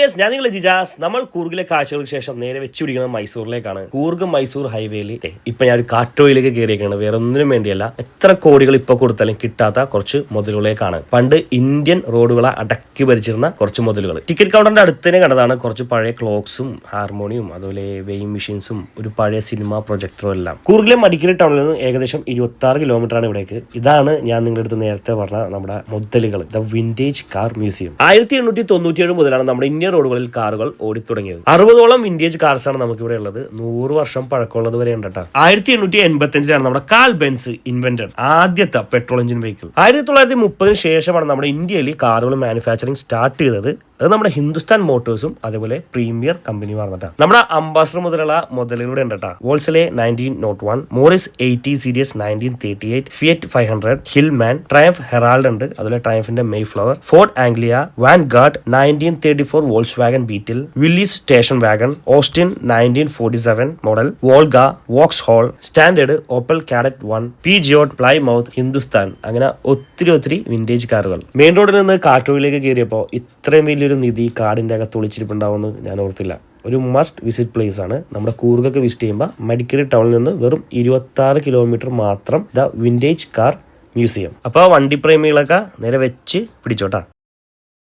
Dears ഞാൻ നിങ്ങൾ ജിജാസ്. നമ്മൾ കൂർഗിലെ കാഴ്ചകൾക്ക് ശേഷം നേരെ വെച്ച് പിടിക്കുന്നത് മൈസൂരിലേക്കാണ് കൂർഗ് മൈസൂർ ഹൈവേയിൽ ഇപ്പൊ ഞാൻ ഒരു കാട്ടോയിലേക്ക് കയറിയേക്കാണ് വേറെ ഒന്നിനും വേണ്ടിയല്ല. എത്ര കോടികൾ ഇപ്പൊ കൊടുത്താലും കിട്ടാത്ത കുറച്ച് മുതലുകളേക്കാണ്. പണ്ട് ഇന്ത്യൻ റോഡുകളെ അടക്കി ഭരിച്ചിരുന്ന കുറച്ച് മുതലുകൾ. ടിക്കറ്റ് കൗണ്ടറിന്റെ അടുത്ത് തന്നെ കണ്ടതാണ് കുറച്ച് പഴയ ക്ലോക്സും ഹാർമോണിയും അതുപോലെ വെയിങ് മെഷീൻസും ഒരു പഴയ സിനിമ പ്രൊജക്ടറും എല്ലാം. കൂർഗിലെ മടിക്കരി ടൗണിൽ നിന്ന് ഏകദേശം ഇരുപത്തി ആറ് കിലോമീറ്റർ ആണ് ഇവിടേക്ക്. ഇതാണ് ഞാൻ നിങ്ങളുടെ അടുത്ത് നേരത്തെ പറഞ്ഞ നമ്മുടെ മുതലുകൾ. ദ വിന്റേജ് കാർ മ്യൂസിയം ആയിരത്തി എണ്ണൂറ്റി തൊണ്ണൂറ്റിയേഴ് മുതലാണ് നമ്മുടെ ഇന്ത്യൻ റോഡുകളിൽ കാറുകൾ ഓടിത്തുടങ്ങിയത് അറുപതോളം വിന്റേജ് കാർസ് ആണ് നമുക്ക് ഇവിടെ ഉള്ളത്. നൂറ് വർഷം പഴക്കമുള്ളത് വരെ ഉണ്ട് കേട്ടോ. ആയിരത്തി എണ്ണൂറ്റി എൺപത്തി അഞ്ചിലാണ് നമ്മുടെ കാൽ ബെൻസ് ഇൻവെന്റഡ് ആദ്യത്തെ പെട്രോൾ എഞ്ചിൻ വെഹിക്കിൾ ആയിരത്തി തൊള്ളായിരത്തി മുപ്പതിന് ശേഷമാണ് നമ്മുടെ ഇന്ത്യയിൽ കാറുകൾ മാനുഫാക്ചറിങ് സ്റ്റാർട്ട് ചെയ്തത്. അത് നമ്മുടെ ഹിന്ദുസ്ഥാൻ മോട്ടോഴ്സും അതേപോലെ പ്രീമിയർ കമ്പനി പറഞ്ഞിട്ടാണ് നമ്മുടെ അംബാസഡർ മുതലുള്ള മുതലുകളുടെ ഉണ്ട് കേട്ടോ വോൾസിലെ nineteen nought one Morris eighty series nineteen thirty eight Fiat five hundred Hillman Triumph Herald ഉണ്ട്. അതുപോലെ ട്രയംഫിന്റെ Mayflower Ford Anglia Vanguard nineteen thirty four Volkswagen Beetle Willys station wagon Austin nineteen forty seven model Volga Vauxhall Standard Opel Kadett one Peugeot Plymouth Hindustan. അങ്ങനെ ഒത്തിരി ഒത്തിരി vintage കാറുകൾ. Main റോഡിൽ നിന്ന് കാട്ടൂരിലേക്ക് കയറിയപ്പോൾ ഇത്രയും വലിയൊരു നിധി കാടിന്റെ അകത്ത് ഒളിച്ചിരിപ്പുണ്ടാവുമെന്ന് ഞാൻ ഓർത്തില്ല. ഒരു മസ്റ്റ് വിസിറ്റ് പ്ലേസ് ആണ്. നമ്മുടെ കൂർഗൊക്കെ വിസിറ്റ് ചെയ്യുമ്പോൾ മടിക്കരി ടൗണിൽ നിന്ന് വെറും ഇരുപത്തി കിലോമീറ്റർ മാത്രം ദ വിന്റേജ് കാർ മ്യൂസിയം അപ്പോൾ വണ്ടി പ്രേമികളൊക്കെ നേരെ വെച്ച് പിടിച്ചോട്ടാ.